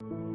you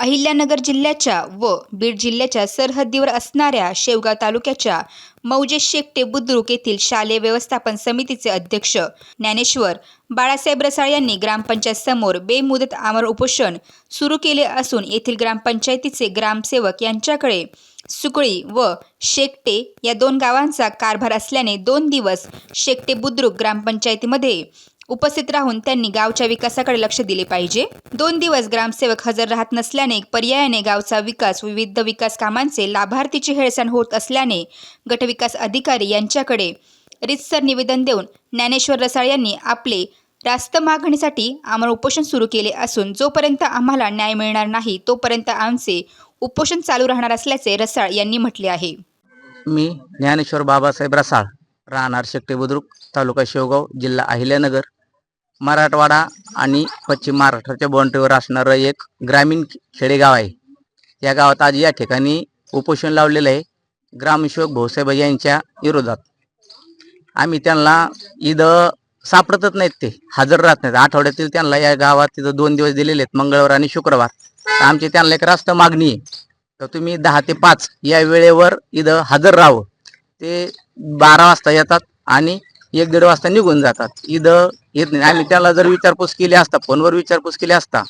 Ahilyanagar जिल्ह्याच्या व बीड जिल्ह्याच्या सरहद्दीवर असणाऱ्या शेवगाव तालुक्याच्या मौजे शेकटे बुद्रुक येथील शालेय व्यवस्थापन समितीचे अध्यक्ष ज्ञानेश्वर बाळासाहेब रसाळ यांनी ग्रामपंचायत समोर बेमुदत आमर उपोषण सुरू केले असून येथील ग्रामपंचायतीचे ग्रामसेवक यांच्याकडे सुकळी व शेकटे या दोन गावांचा कारभार असल्याने दोन दिवस शेकटे बुद्रुक ग्रामपंचायतीमध्ये उपस्थित राहून त्यांनी गावच्या विकासाकडे लक्ष दिले पाहिजे. दोन दिवस ग्रामसेवक हजर राहत नसल्याने पर्यायाने गावचा विकास विविध विकास कामांचे लाभार्थीची हेळसांड होत असल्याने गटविकास अधिकारी यांच्याकडे रितसर निवेदन देऊन ज्ञानेश्वर रसाळ यांनी आपले रास्त मागणीसाठी आम्हाला उपोषण सुरू केले असून जोपर्यंत आम्हाला न्याय मिळणार नाही तोपर्यंत आमचे उपोषण चालू राहणार असल्याचे रसाळ यांनी म्हटले आहे. मी ज्ञानेश्वर बाबासाहेब रसाळ राहणार शेकटे बुद्रुक तालुका शेवगाव जिल्हा अहिल्यानगर. मराठवाडा आणि पश्चिम महाराष्ट्राच्या बाउंड्रीवर असणारं एक ग्रामीण खेडेगाव आहे. या गावात आज या ठिकाणी उपोषण लावलेलं आहे ग्रामसेवक भाऊसाहेब यांच्या विरोधात. आम्ही त्यांना इथं सापडतच नाहीत ते हजर राहत नाहीत. आठवड्यातील त्यांना या गावात तिथं दोन दिवस दिलेले आहेत मंगळवार आणि शुक्रवार. आमची त्यांना एक रास्त मागणी आहे. तर तुम्ही दहा ते पाच या वेळेवर इथं हजर राहावं. ते बारा वाजता येतात आणि एक दीड वाजता निघून जातात. इथं येत नाही. आम्ही त्याला जर विचारपूस केली असता फोनवर विचारपूस केली असता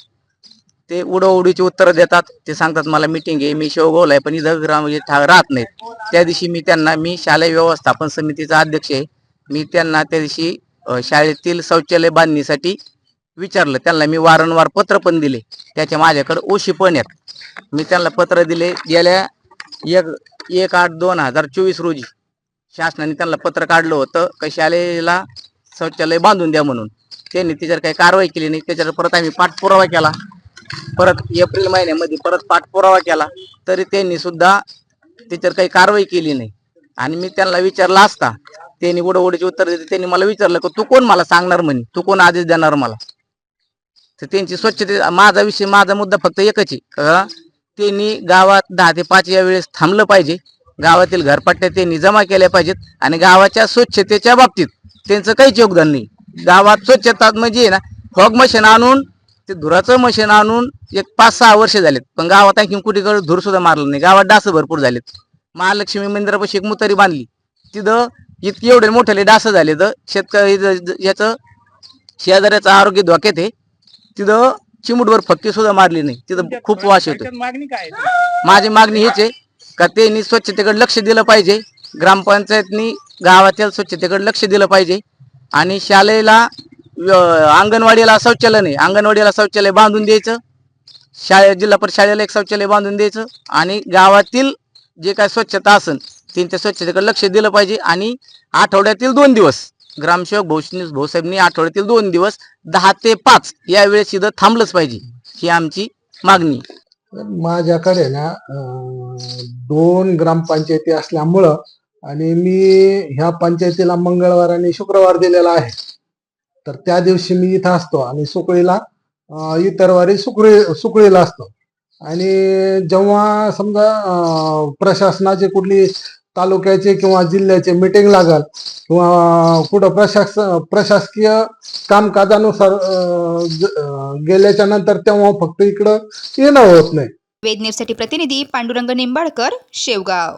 ते उडवडीची उत्तरं देतात. ते सांगतात मला मिटिंग आहे मी शेवगावला आहे पण इथं ग्राम राहत नाहीत. त्या दिवशी मी त्यांना मी शालेय व्यवस्थापन समितीचा अध्यक्ष आहे. मी त्यांना त्या दिवशी शाळेतील शौचालय बांधणीसाठी विचारलं. त्यांना मी वारंवार पत्र पण दिले. त्याच्या माझ्याकडे ओशी पण आहेत. मी त्यांना पत्र दिले. गेल्या एक एक आठ दोन हजार चोवीस रोजी शासनाने त्यांना पत्र काढलं होतं. का शाळेला शौचालय बांधून द्या म्हणून. त्यांनी त्याच्यावर काही कारवाई केली नाही. त्याच्यावर परत आम्ही पाठपुरावा केला. परत एप्रिल महिन्यामध्ये परत पाठपुरावा केला. तरी त्यांनी सुद्धा त्याच्यावर काही कारवाई केली नाही. आणि मी त्यांना विचारला असता त्यांनी उडवडीचे उत्तर देते त्यांनी मला विचारलं की तू कोण मला सांगणार म्हणे? तू कोण आदेश देणार मला? तर त्यांची स्वच्छते माझा विषय माझा मुद्दा फक्त एकच आहे. त्यांनी गावात दहा ते पाच या वेळेस थांबलं पाहिजे. गावातील घरपट्ट्या त्यांनी जमा केल्या पाहिजेत आणि गावाच्या स्वच्छतेच्या बाबतीत त्यांचं काहीच योगदान नाही. गावात स्वच्छता म्हणजे ना फॉग मशीन आणून ते धुराचं मशीन आणून एक पाच सहा वर्ष झालेत. पण गावात आणखी कुठेकडे धूर सुद्धा मारलं नाही. गावात डास भरपूर झालेत. महालक्ष्मी मंदिरापाशी एक मुतारी बांधली. तिथं इतके एवढे मोठे डास झाले तर शेतकरी याचं शेजाऱ्याचं आरोग्य धोक्यात आहे. तिथं चिमुटभर फक्की सुद्धा मारली नाही. तिथं खूप वास येतो मागणी काय? माझी मागणी हीच आहे. का त्यांनी स्वच्छतेकडे लक्ष दिलं पाहिजे. ग्रामपंचायतनी गावातील स्वच्छतेकडे लक्ष दिलं पाहिजे. आणि शाळेला अंगणवाडीला शौचालय नाही. अंगणवाडीला शौचालय बांधून द्यायचं. शाळे जिल्हा परिषद शाळेला एक शौचालय बांधून द्यायचं. आणि गावातील जे काय स्वच्छता असेल त्यांच्या स्वच्छतेकडे लक्ष दिलं पाहिजे. आणि आठवड्यातील दोन दिवस ग्रामसेवक भाऊ भाऊसाहेबनी आठवड्यातील दोन दिवस दहा ते पाच या वेळेस इथं थांबलंच पाहिजे. ही आमची मागणी. माझ्याकडे ना दोन ग्रामपंचायती असल्यामुळं आणि मी ह्या पंचायतीला मंगळवार आणि शुक्रवार दिलेला आहे. तर त्या दिवशी मी इथं असतो आणि सुकळीला इतरवारी इतर वारी सुकळी सुकळीला असतो. आणि जेव्हा समजा प्रशासनाची कुठली तालुक्याचे किंवा जिल्ह्याचे मिटिंग लागल किंवा कुठं प्रशास प्रशासकीय कामकाजानुसार गेल्याच्यानंतर तेव्हा फक्त इकडं येणं होत नाही. वेद प्रतिनिधी पांडुरंग निंबाळकर शेवगाव.